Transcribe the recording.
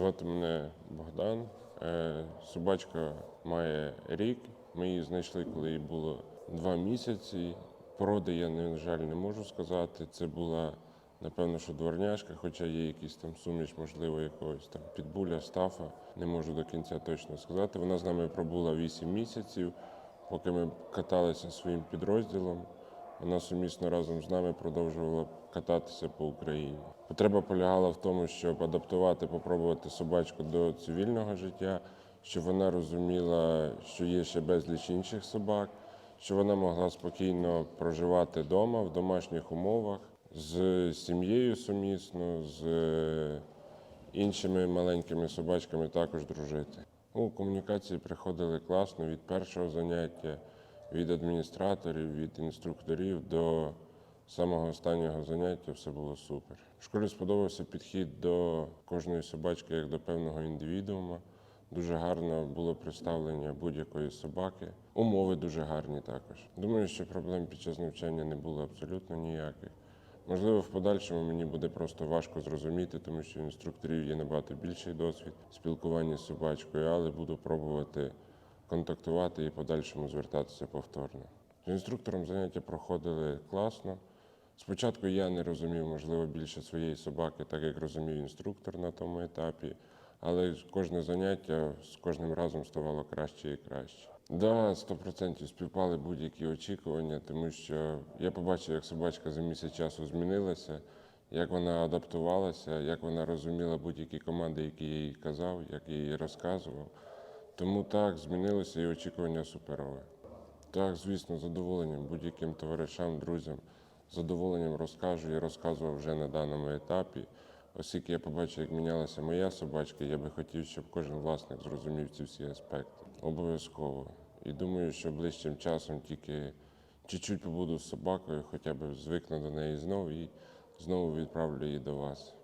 Звати мене Богдан. Е, Собачка має рік. Ми її знайшли, коли їй було два місяці. Породи я, на жаль, не можу сказати. Це була, напевно, що дворняшка, хоча є якийсь там суміш, можливо, якогось там підбуля, стафа. Не можу до кінця точно сказати. Вона з нами пробула 8 місяців, поки ми каталися своїм підрозділом. Вона сумісно разом з нами продовжувала кататися по Україні. Потреба полягала в тому, щоб адаптувати, попробувати собачку до цивільного життя, щоб вона розуміла, що є ще безліч інших собак, щоб вона могла спокійно проживати вдома, в домашніх умовах, з сім'єю сумісно, з іншими маленькими собачками також дружити. Ну, комунікації приходили класно від першого заняття, від адміністраторів, від інструкторів до самого останнього заняття все було супер. В школі сподобався підхід до кожної собачки як до певного індивідуума. Дуже гарно було представлення будь-якої собаки. Умови дуже гарні також. Думаю, що проблем під час навчання не було абсолютно ніяких. Можливо, в подальшому мені буде просто важко зрозуміти, тому що інструкторів є набагато більший досвід спілкування з собачкою, але буду пробувати контактувати і подальшому звертатися повторно. З інструктором заняття проходили класно. Спочатку я не розумів, можливо, більше своєї собаки, так як розумів інструктор на тому етапі, але кожне заняття з кожним разом ставало краще і краще. Да, 100% співпали будь-які очікування, тому що я побачив, як собачка за місяць часу змінилася, як вона адаптувалася, як вона розуміла будь-які команди, які я їй казав, як я їй розказував. Тому так, змінилося і очікування суперове. Так, звісно, задоволенням будь-яким товаришам, друзям, задоволенням розкажу і розказував вже на даному етапі. Оскільки я побачив, як мінялася моя собачка, я би хотів, щоб кожен власник зрозумів ці всі аспекти. Обов'язково. І думаю, що ближчим часом тільки чуть-чуть побуду з собакою, хоча б звикну до неї знову і знову відправлю її до вас.